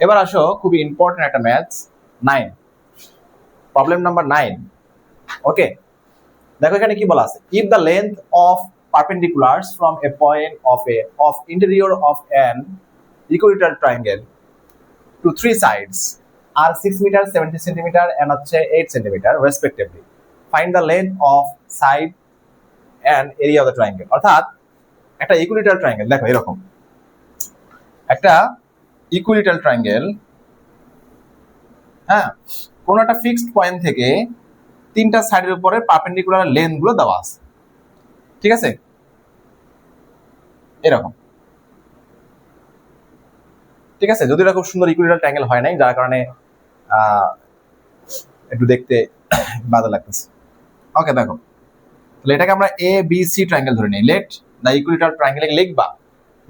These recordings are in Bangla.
এবার আসো খুবই ইম্পর্টেন্ট একটা math nine problem number nine okay দেখো এখানে কি বলা আছে? If the length of perpendiculars from a point of a of interior of an equilateral triangle to three sides are six metre seventy centimetre and হচ্ছে eight centimetre respectively find the length of side and area of the triangle অর্থাৎ একটা ইকুইটাল ট্রায়াঙ্গেল দেখো এরকম। একটা ইকুইটাল ট্রায়াঙ্গেল হ্যাঁ কোন একটা ফিক্সড পয়েন্ট থেকে তিনটা সাইডের উপরে পারপেন্ডিকুলার লেন্থগুলো দেওয়া আছে। ঠিক আছে? এরকম। ঠিক আছে? যদি এটা খুব সুন্দর ইকুইটাল ট্রায়াঙ্গেল হয় নাই, যার কারণে একটু দেখতে বাধা লাগতেছে। ওকে দেখো। তাহলে এটাকে আমরা এ বি সি ট্রায়াঙ্গেল ধরে নিই। লেট দ্য ইকুইটাল ট্রায়াঙ্গেল লিখবা।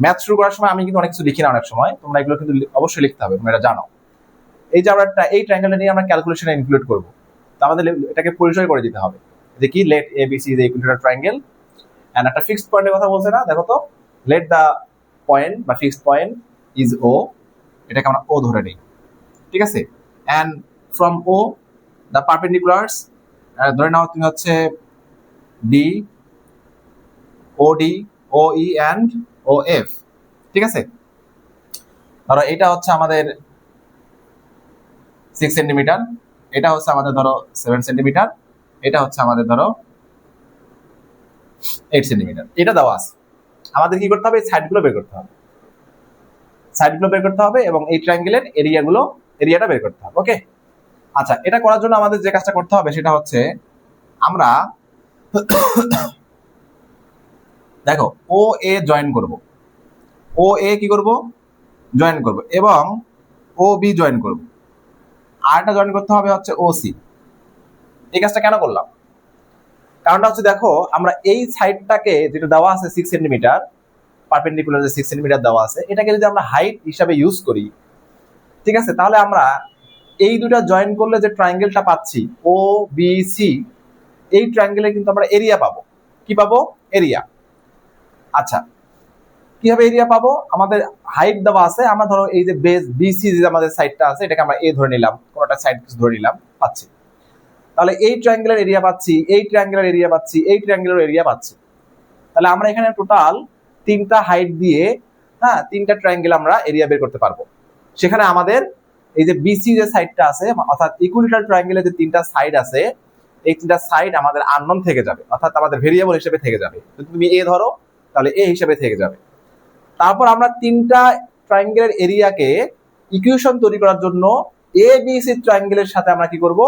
ম্যাথ শুরু করার সময় আমি কিন্তু অনেক কিছু লিখি না অনেক সময়। তোমরা এগুলো কিন্তু অবশ্যই লিখতে হবে, তোমরা জানো। এই যে আমরা এই ট্রায়াঙ্গেলটা নিয়ে আমরা ক্যালকুলেশনে ইনক্লুড করব। তো আমাদের এটাকে পরিচয় করে দিতে হবে। যে কি? Let A B C is equilateral triangle and একটা ফিক্সড পয়েন্টের কথা বলছে না? দেখো তো। লেট দ্য পয়েন্ট বা ফিক্সড পয়েন্ট ইজ ও এটাকে আমরা ও ধরে নিই। ঠিক আছে? And from O the perpendiculars ধরে নাও তুমি হচ্ছে D O D O E and O F ঠিক আছে? ধরো এটা হচ্ছে আমাদের সিক্স সেন্টিমিটার এটা হচ্ছে আমাদের ধরো সেভেন সেন্টিমিটার এটা হচ্ছে আমাদের ধরো এইট সেন্টিমিটার এটা দেওয়া আছে। আমাদের কি করতে হবে? সাইডগুলো বের করতে হবে। সাইডগুলো বের করতে হবে এবং এই ট্রায়াঙ্গেলের এরিয়াগুলো এরিয়াটা বের করতে হবে ওকে আচ্ছা এটা করার জন্য আমাদের যে কাজটা করতে হবে সেটা হচ্ছে আমরা দেখো ও এ জয়েন করব। ও এ কি করব? জয়েন করব। এবং ও বি জয়েন করব। আরটা জয়েন করতে হবে হচ্ছে ও সি এই কাজটা কেন করলাম? কারণটা হচ্ছে দেখো, আমরা এই সাইডটাকে যেটা দেওয়া আছে সিক্স সেন্টিমিটার পারপেন্ডিকুলার যে সিক্স সেন্টিমিটার দেওয়া আছে, এটাকে যদি আমরা হাইট হিসাবে ইউজ করি, ঠিক আছে? তাহলে আমরা এই দুটা জয়েন করলে যে ট্রায়াঙ্গেলটা পাচ্ছি ও বি সি এই ট্রায়াঙ্গেলে কিন্তু আমরা এরিয়া পাবো। কি পাবো? এরিয়া আচ্ছা কীভাবে এরিয়া পাবো? আমাদের হাইট দেওয়া আছে, আমরা ধরো এই যে বেস বিসি যে আমাদের সাইডটা আছে, এটাকে আমরা এ ধরে নিলাম, কোনোটা সাইড ধরে নিলাম, পাচ্ছি। তাহলে এই ট্রায়াঙ্গেলের এরিয়া পাচ্ছি, এই ট্রায়াঙ্গেলের এরিয়া পাচ্ছি, এই ট্রায়াঙ্গেলের এরিয়া পাচ্ছি। তাহলে আমরা এখানে টোটাল তিনটা হাইট দিয়ে হ্যাঁ তিনটা ট্রায়াঙ্গেল আমরা এরিয়া বের করতে পারব। সেখানে আমাদের এই যে বিসি যে সাইডটা আছে, অর্থাৎ ইকুইটাল ট্রায়াঙ্গেলের যে তিনটা সাইড আছে, এই তিনটা সাইড আমাদের আননোন থেকে যাবে, অর্থাৎ আমাদের ভেরিয়েবল হিসেবে থেকে যাবে। যদি তুমি এ ধরো তাহলে এ হিসাবে থেকে যাবে। তারপর আমরা তিনটা ট্রায়াঙ্গেলের এরিয়াকে ইকুয়েশন তৈরি করার জন্য এ বি সি ট্রায়াঙ্গেলের সাথে আমরা কি করব?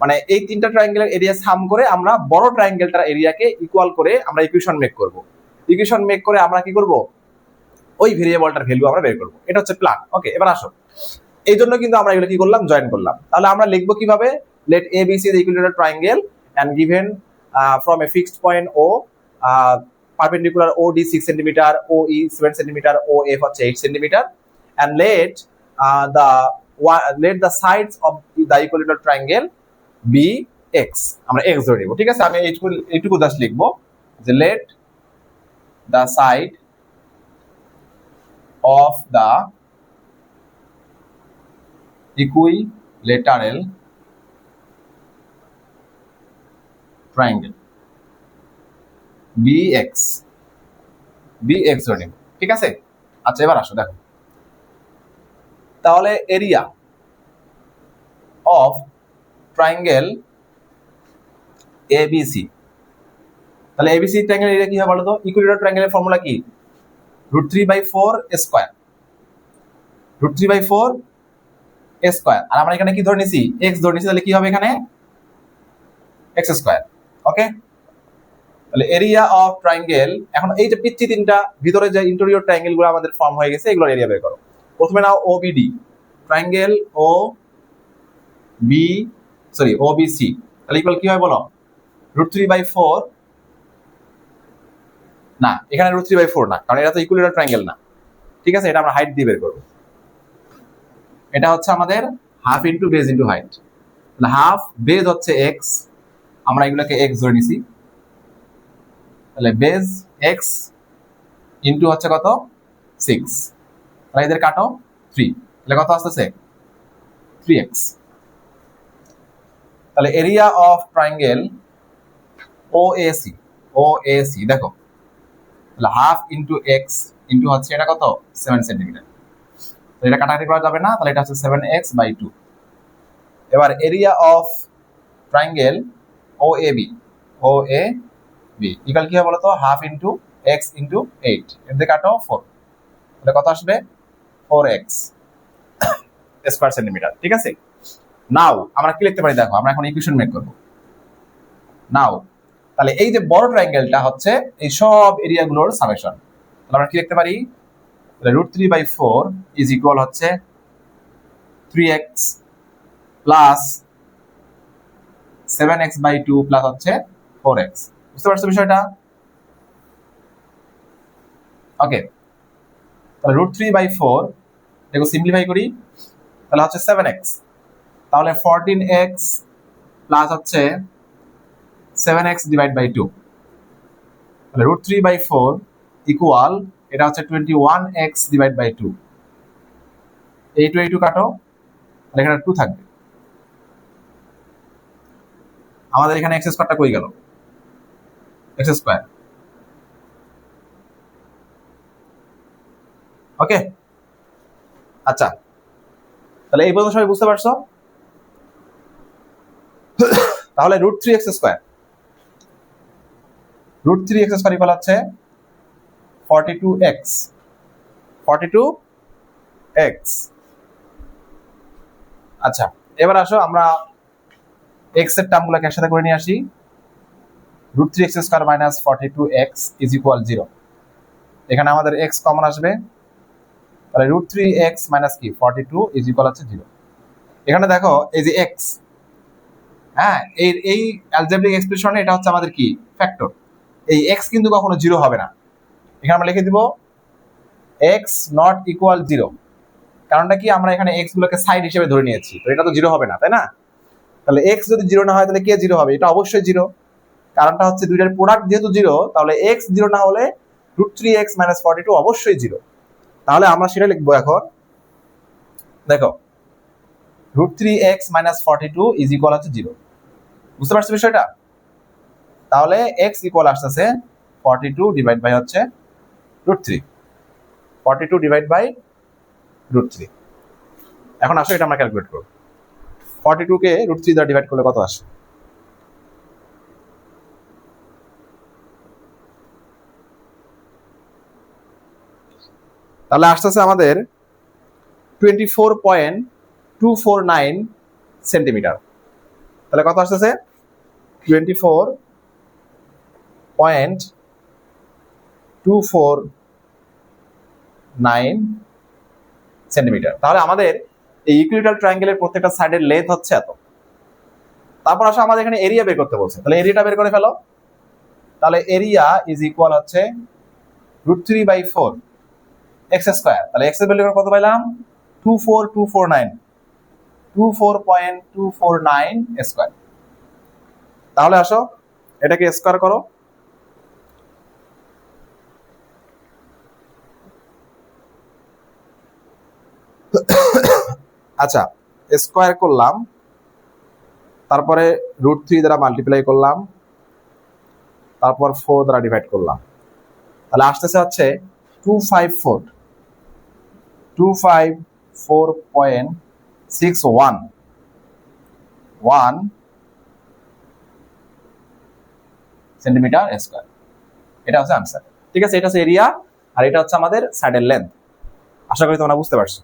মানে এই তিনটা ট্রায়াঙ্গেলের এরিয়া সাম করে আমরা বড় ট্রায়াঙ্গেলটার এরিয়াকে ইকুয়াল করে আমরা ইকুয়েশন মেক করব। ইকুয়েশন মেক করে আমরা কি করব? ওই ভেরিয়েবলটার ভ্যালু আমরা বের করব। এটা হচ্ছে প্ল্যান ওকে এবার আসো। এই জন্য কিন্তু আমরা এগুলো কি করলাম? জয়েন করলাম। তাহলে আমরা লিখব কীভাবে? Let A B C equal triangle and given from a fixed point O perpendicular OD 6 centimeter, OE 7 centimeter, OF হচ্ছে 8 centimeter and let uh, the let the sides of the equilateral triangle be x আমরা x ধরে নিব ঠিক আছে আমি এইটুকু এইটুকু জাস্ট লিখব যে let the side of the equilateral triangle bx bx ধরে নিব ঠিক আছে? আচ্ছা এবার আসো, দেখো। তাহলে এরিয়া অফ ট্রায়াঙ্গেল এবিসি তাহলে এবিসি ট্রায়াঙ্গেল এরিয়া কি হবে বলো তো? ইকুইলেটার ট্রায়াঙ্গেলের ফর্মুলা কি? Root three by four square root three by four square আর আমরা এখানে কি ধরে নিছি? এক্স ধরে নিছি, তাহলে কি হবে এখানে? এক্স স্কোয়ার ওকে তাহলে এরিয়া অফ ট্রাইঙ্গেল এখন এই যে পিচ্ছি তিনটা, ভিতরে যে ইন্টেরিয়র ট্রায়াঙ্গেলগুলো আমাদের ফর্ম হয়ে গেছে, এগুলোর এরিয়া বের করো। প্রথমে নাও OBD triangle O B sorry O B C তাহলে ইকুয়াল কি হয় বলো? রুট থ্রি বাই ফোর না, এখানে রুট থ্রি বাই ফোর না, কারণ এটা তো ইকুয়াল ট্রায়াঙ্গেল না। ঠিক আছে, এটা আমরা হাইট দিয়ে বের করব। এটা হচ্ছে আমাদের half into base into height half base হচ্ছে এক্স আমরা এগুলোকে এক্স ধরে নিছি। তাহলে বেজ এক্স ইন্টু হচ্ছে কত? সিক্স তাহলে এদের কাটো থ্রি তাহলে কত আসতেছে? থ্রি এক্স তাহলে area of triangle O AC O AC দেখো। তাহলে হাফ ইন্টু এক্স ইন্টু হচ্ছে এটা কত? সেভেন সেন্টিমিটার তো এটা কাটাকাটি করা যাবে না, তাহলে এটা হচ্ছে সেভেন এক্স বাই টু এবার area of triangle O A B O A equal কি হবে বলতো? Half into X into eight এর দিকে কাটো ফোর তাহলে কত আসবে? ফোর এক্স স্কোয়ার সেন্টিমিটার ঠিক আছে? নাও আমরা কি লিখতে পারি? দেখো, আমরা এখন ইকুয়েশন মেক করব। নাও তাহলে এই যে বড় ট্রায়াঙ্গেলটা হচ্ছে এই সব এরিয়াগুলোর সামেশন তাহলে আমরা কি লিখতে পারি? তাহলে root three by four is equal হচ্ছে three X plus seven X by two plus হচ্ছে ফোর এক্স বুঝতে পারছ বিষয়টা? ওকে তাহলে রুট থ্রি বাই ফোর দেখো সিম্পলিফাই করি, তাহলে হচ্ছে সেভেন এক্স তাহলে ফোরটিন এক্স প্লাস হচ্ছে seven X divide by two তাহলে root three by four equal এটা হচ্ছে twenty one X divide by two এই টু এই টু কাটো, তাহলে এখানে টু থাকবে। আমাদের এখানে এক্স স্কোয়ারটা কই গেল? এক্স স্কোয়ার ওকে আচ্ছা। তাহলে এই পর্যন্ত সবাই বুঝতে পারছ? তাহলে root three X square root three X square equal হচ্ছে forty two X forty two X আচ্ছা এবার আসো আমরা এক্সের টার্মগুলোকে একসাথে করে নিয়ে আসি। Root three x square minus forty two x is equal zero. এখানে আমাদের এক্স কমন আসবে। তাহলে রুট থ্রি এক্স মাইনাস কি? ফর্টি টু ইজ ইকুয়াল হচ্ছে জিরো। এখানে দেখো, এই যে এক্স হ্যাঁ এই এই অ্যালজেব্রিক এক্সপ্রেশনে এটা হচ্ছে আমাদের কি? ফ্যাক্টর এই এক্স কিন্তু কখনো জিরো হবে না। এখানে আমরা লিখে দিব, এক্স নট ইকুয়াল জিরো। কারণটা কি? আমরা এখানে এক্স গুলোকে সাইড হিসেবে ধরে নিয়েছি। তো এটা তো জিরো হবে না, তাই না? তাহলে এক্স যদি জিরো না হয়, তাহলে কে জিরো হবে? এটা অবশ্যই জিরো। কারণটা হচ্ছে দুইটার প্রোডাক্ট যেহেতু জিরো তাহলে এক্স জিরো না হলে root three x minus forty two অবশ্যই জিরো তাহলে আমরা সেটা লিখব এখন। দেখো root three x minus forty two is equal হচ্ছে জিরো বুঝতে পারছ বিষয়টা? তাহলে এক্স ইকুয়াল আসতেছে ফর্টি টু ডিভাইড বাই হচ্ছে root three forty two divide by root three এখন আসো, এটা আমরা ক্যালকুলেট করব। ফর্টি টু কে রুট থ্রি দ্বারা ডিভাইড করলে কত আসে? তাহলে আসতেছে আমাদের twenty four point two four nine centimetre তাহলে কত আসতেছে? Twenty four point two four nine centimetre তাহলে আমাদের এই ইকুইটাল ট্রায়াঙ্গেলের প্রত্যেকটা সাইডের লেন্থ হচ্ছে এত। তারপর আসলে আমাদের এখানে এরিয়া বের করতে বলছে। তাহলে এরিয়াটা বের করে ফেলো। তাহলে এরিয়া ইজ ইকুয়াল হচ্ছে root three by four x square তাহলে এক্সের ভ্যালু কত পাইলাম? Two four two four nine two four point two four nine square তাহলে আসো, এটাকে স্কোয়ার করো। আচ্ছা স্কোয়ার করলাম। তারপরে রুট থ্রি দ্বারা মাল্টিপ্লাই করলাম। তারপর ফোর দ্বারা ডিভাইড করলাম। তাহলে আসতেছে হচ্ছে two five four two five four point six one one centimetre square এটা হচ্ছে আনসার ঠিক আছে, এটা হচ্ছে এরিয়া আর এটা হচ্ছে আমাদের সাইডের লেন্থ আশা করি তোমরা বুঝতে পারছ।